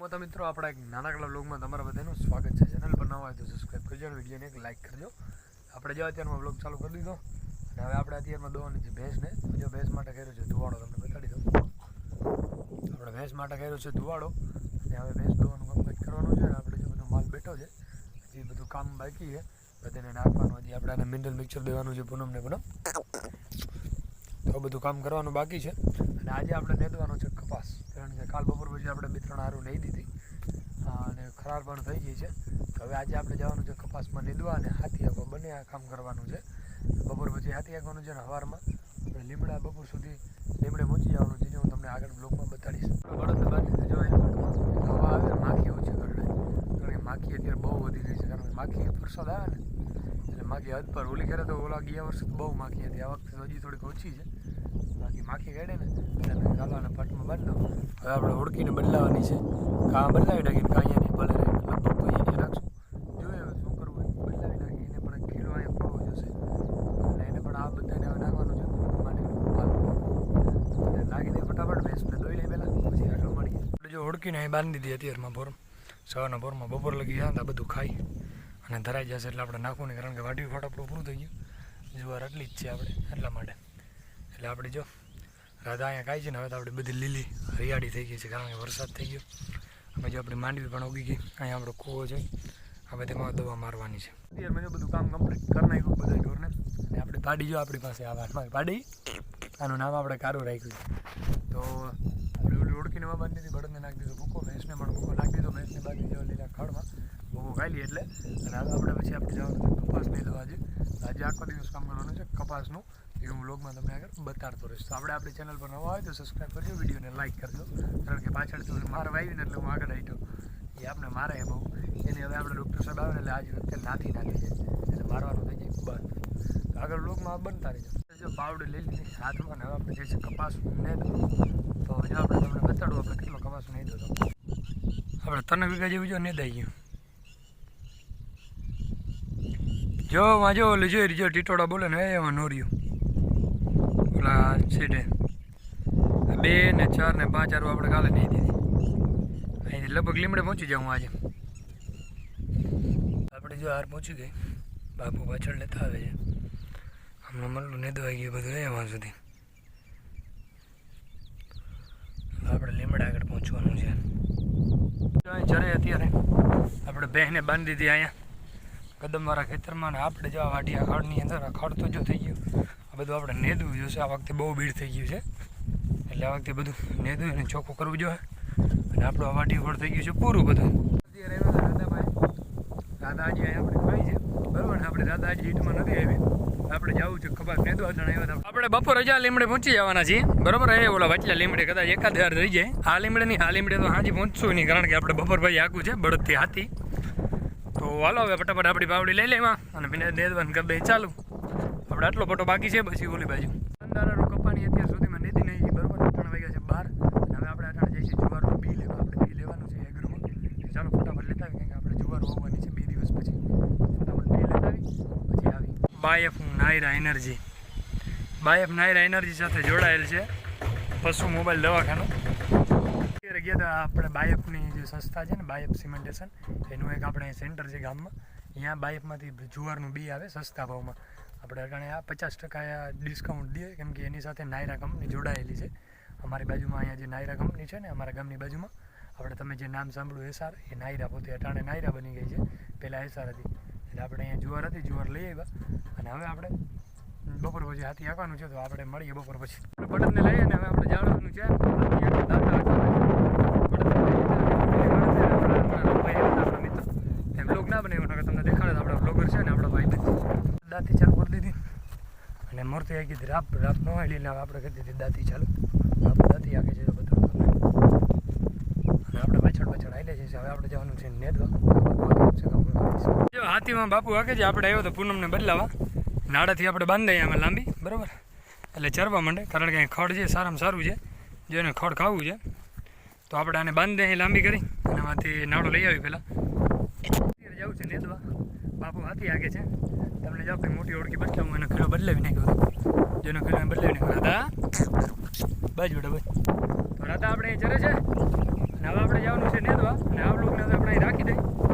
મોટા મિત્રો, આપણા એક નાનકડા બ્લોગમાં તમારા બધાનું સ્વાગત છે. ચેનલ પર નવા હોય તો સબસ્ક્રાઈબ કરજો વિડીયોને એક લાઇક કરજો. આપણે જો અત્યારમાં બ્લોગ ચાલુ કરી દીધો, અને હવે આપણે અત્યારમાં દોવાની છે ભેંસને. જો ભેંસ માટે કર્યો છે ધુવાડો, તમને બતાડી દઉં. આપણે ભેંસ માટે કર્યો છે ધુવાડો, અને હવે ભેંસ દોવાનું કમ્પ્લીટ કરવાનું છે. અને આપણે જે બધો માલ બેઠો છે, હજી બધું કામ બાકી છે. બધાને નાખવાનું, હજી આપણે આને મિનરલ મિક્સર દેવાનું છે પૂનમને પૂનમ. તો બધું કામ કરવાનું બાકી છે. અને આજે આપણે નેદવાનો છે કપાસ. કારણ કે કાલ બપોર આપણે બે ત્રણ હારું નહીં દીધી. અને ખરાર પણ થઈ ગઈ છે. તો હવે આજે આપણે જવાનું છે કપાસમાં નીંદવા અને હાથી આગો બંને આ કામ કરવાનું છે. બપોર પછી હાથી આગવાનું છે ને હવારમાં આપણે લીમડા બપોર સુધી લીમડે પહોંચી જવાનું છે જે હું તમને આગળ બ્લોગમાં બતાડીશ. બળદ બાંધી જો હવા આવે માખી ઓછી કરડે. કારણ કે માખી અત્યારે બહુ વધી ગઈ છે. કારણ કે માખી વરસાદ આવે ને, એટલે માખી હદ પર ઓલી કરે તો ઓલા ગયા વર્ષે બહુ માખી હતી. આ વખતે હજી થોડીક ઓછી છે. બાકી માખી કાઢે ને, એટલે ગાલાના પટમાં બાંધી હવે આપણે ઓળખીને બદલાવાની છે. કાં બદલાવી નાખીને કાં નહીં ભલે લગભગ રાખશું. જોઈએ હવે શું કરવું હોય. બદલાવી નાખી એને પણ ખીલો અહીંયા ખોલવો જશે. અને એને પણ આ બધાને હવે નાખવાનું છે. માંડીને પાલું અને નાખી દે ફટાફટ ભેંસને દોઈ પહેલાં. પછી આગળ મળીએ. જો ઓળખીને અહીં બાંધી દીધી અત્યારમાં ભોર. સવારના ભોરમાં બપોર લગી ગયા હતા બધું ખાઈ અને ધરાઈ જશે એટલે આપણે નાખવું નહીં. કારણ કે વાટી ફાટ આપણું પૂરું થઈ ગયું. જુવાર આટલી જ છે આપણે એટલા માટે. એટલે આપણે જો રાધા અહીંયા કાંઈ છે ને હવે તો આપણી બધી લીલી હરિયાળી થઈ ગઈ છે કારણ કે વરસાદ થઈ ગયો. અમે જો આપણી માંડવી પણ ઉગી ગઈ અહીંયા આપણો કૂવો છે. હવે તેમાં દવા મારવાની છે. મેં જો બધું કામ કમ્પ્લીટ કરી નાખ્યું બધા ઢોરને અને આપણે પાડી જો આપણી પાસે આ પાડી? આનું નામ આપણે કારું રાખ્યું છે. તો ઓળખીને માં બાંધી દીધી બળદને નાખી દીધો ભૂકો ભેંસને પણ ભૂકો નાખી દીધો ભેંસને બાંધી દીધો લીલા ખડમાં ભૂકો ખાઈ લઈએ એટલે. અને હવે આપણે પછી આપણે જવાનું કપાસની કપાસ નહીં દવા છે આજે આખો દિવસ કામ કરવાનું છે કપાસનું. એ હું વ્લોગમાં તમને આગળ બતાડતો રહીશ. તો આપણે આપણી ચેનલ પર નવા હોય તો સબસ્ક્રાઈબ કરજો, વિડીયોને લાઇક કરજો. કારણ કે પાછળથી મારવા આવીને એટલે હું આગળ આવ્યો એ આપણે મારે બહુ એને હવે આપણે ડૉક્ટર સાહેબ આવે એટલે આજે વખતે નાથી નાખી છે. એટલે મારવાનું થઈ જાય બંધ. તો આગળ વ્લોગમાં બનતા રહીજો. જો પાવડર લઈ લીધી હાથમાં હવે આપણે જે છે કપાસ નહીં તો જો આપણે તમને બતાડું આપણે કેટલો કપાસ નહીં દો આપણે ત્રણ વીઘા જેવું જો નહીં દઈ ગયું. જો વાંજો ઓલું જોઈ જો ટીટોડા બોલે ને એમાં નોર્યું ઓલા સીટે બે ને ચાર ને પાંચ આરું આપણે કાલે નહીં દીધી. અહીંથી લગભગ લીમડે પહોંચી જાઉં આજે. આપણે જો હાર પહોંચી ગઈ. બાપુ પાછળ લેતા આવે છે. હમણાં મલ્લું ને દવાઈ ગયું બધું એમાં સુધી આપણે લીમડા આગળ પહોંચવાનું છે. જો અત્યારે. આપણે બહેને બાંધી દીધી અહીંયા. કદમવાળા ખેતરમાં ને આપણે વાઢી આ ખાડની અંદર આ તો જો થઈ ગયું. બધું આપણે નેદવું જોશે આ વખતે બહુ ભીડ થઈ ગયું છે. એટલે આ વખતે બધું નેદવું અને ચોખ્ખું કરવું જોઈએ. અને આપણું આ વાટી ઉપર થઈ ગયું છે પૂરું બધું. રાધાજી આપણે ખાઈ છે. બરાબર ને? આપણે રાધાજી હીટમાં નથી આવી આપણે જવું છે ખબર નેદવા જણ આવ્યા આપણે બપોર હજાર લીમડે પહોંચી જવાના છીએ. બરાબર? એ ઓલા વચલા લીમડે કદાચ એકાદ હજાર રહી જાય. આ લીમડે નહીં, આ લીમડે તો હાજી પહોંચશું નહીં, કારણ કે આપણે બપોર ભાઈ આખું છે, બળદથી હાથી. તો હાલો હવે ફટાફટ આપણી પાવડી લઈ લેવા અને નેદવાન કરી દઈએ ચાલુ. આપણે આટલો પટો બાકી છે પછી ઓલી બાજુ. અંધારાનું કપાની અત્યાર સુધીમાં નથી નહીં બરોબર ત્રણ વાગ્યા છે બાર. હવે આપણે અટાણે જઈએ જુવારનું બી લેવા. આપણે બી લેવાનું છે એગ્રોમાં ચાલો ફટાફટ લેતા આવી કારણ કે આપણે જુવાર હોવાની છે બે દિવસ પછી. ફટાફટ બી લેતા આવી પછી આવી બાયફ નાયરા એનર્જી. બાયફ નાયરા એનર્જી સાથે જોડાયેલ છે પશુ મોબાઈલ દવાખાનું. અત્યારે ગયા હતા આપણે બાયફની જે સંસ્થા છે ને બાયફ સિમેન્ટેશન એનું એક આપણે સેન્ટર છે ગામમાં. અહીંયા બાયફમાંથી જુવારનું બી આવે સસ્તા ભાવમાં. આપણે અટાણે આ પચાસ ટકા ડિસ્કાઉન્ટ દઈએ, કેમ કે એની સાથે નાયરા કંપની જોડાયેલી છે. અમારી બાજુમાં અહીંયા જે નાયરા કંપની છે ને, અમારા ગામની બાજુમાં, આપણે તમે જે નામ સાંભળ્યું એસાર એ નાયરા પોતે અટાણે નાયરા બની ગઈ છે. પહેલાં એસાર હતી. એટલે આપણે અહીંયા જુવાર હતી, જુવાર લઈ આવ્યા. અને હવે આપણે બપોર પછી હાથી આપવાનું છે, તો આપણે મળીએ બપોર પછી. બટનને લઈએ ને, હવે આપણે જાળવાનું છે. એમ ના બને તમને દેખાડે તો આપણા બ્લોગર છે ને, આપણા ભાઈ દાંતી ચાલુ કરી દીધી. અને મૂર્તિ આવી ગઈ રાપ રાપ ન હોય હવે આપણે કરી દીધી દાંતી ચાલુ. આપણે દાંતી આગે છે બધું. અને આપણે પાછળ પાછળ આવેલા છે હવે આપણે જવાનું છે નેદવા. જો હાથીમાં બાપુ વાગે છે, આપણે આવ્યો તો પૂનમને બદલાવા. નાડાથી આપણે બાંધાઈ આમાં લાંબી, બરાબર? એટલે ચરવા માંડે, કારણ કે અહીં ખડ છે, સારામાં સારું છે. જેને ખડ ખાવું છે, તો આપણે આને બાંધી લાંબી કરી. અને એમાંથી નાડો લઈ આવી પહેલાં જવું છે નેદવા. બાપુ હાથી આગે છે. તમને જાઓ કંઈ મોટી ઓળખી બસ હું એનો ખેલો બદલાવી નાખ્યો જેનો ખેલો બદલાવી નાખ્યો. રાધા બસ બેટા બસ તો રાધા, આપણે ચરે છે. અને હવે આપણે જવાનું છે નેદવા. અને આ બ્લોકને આપણે રાખી દઈએ.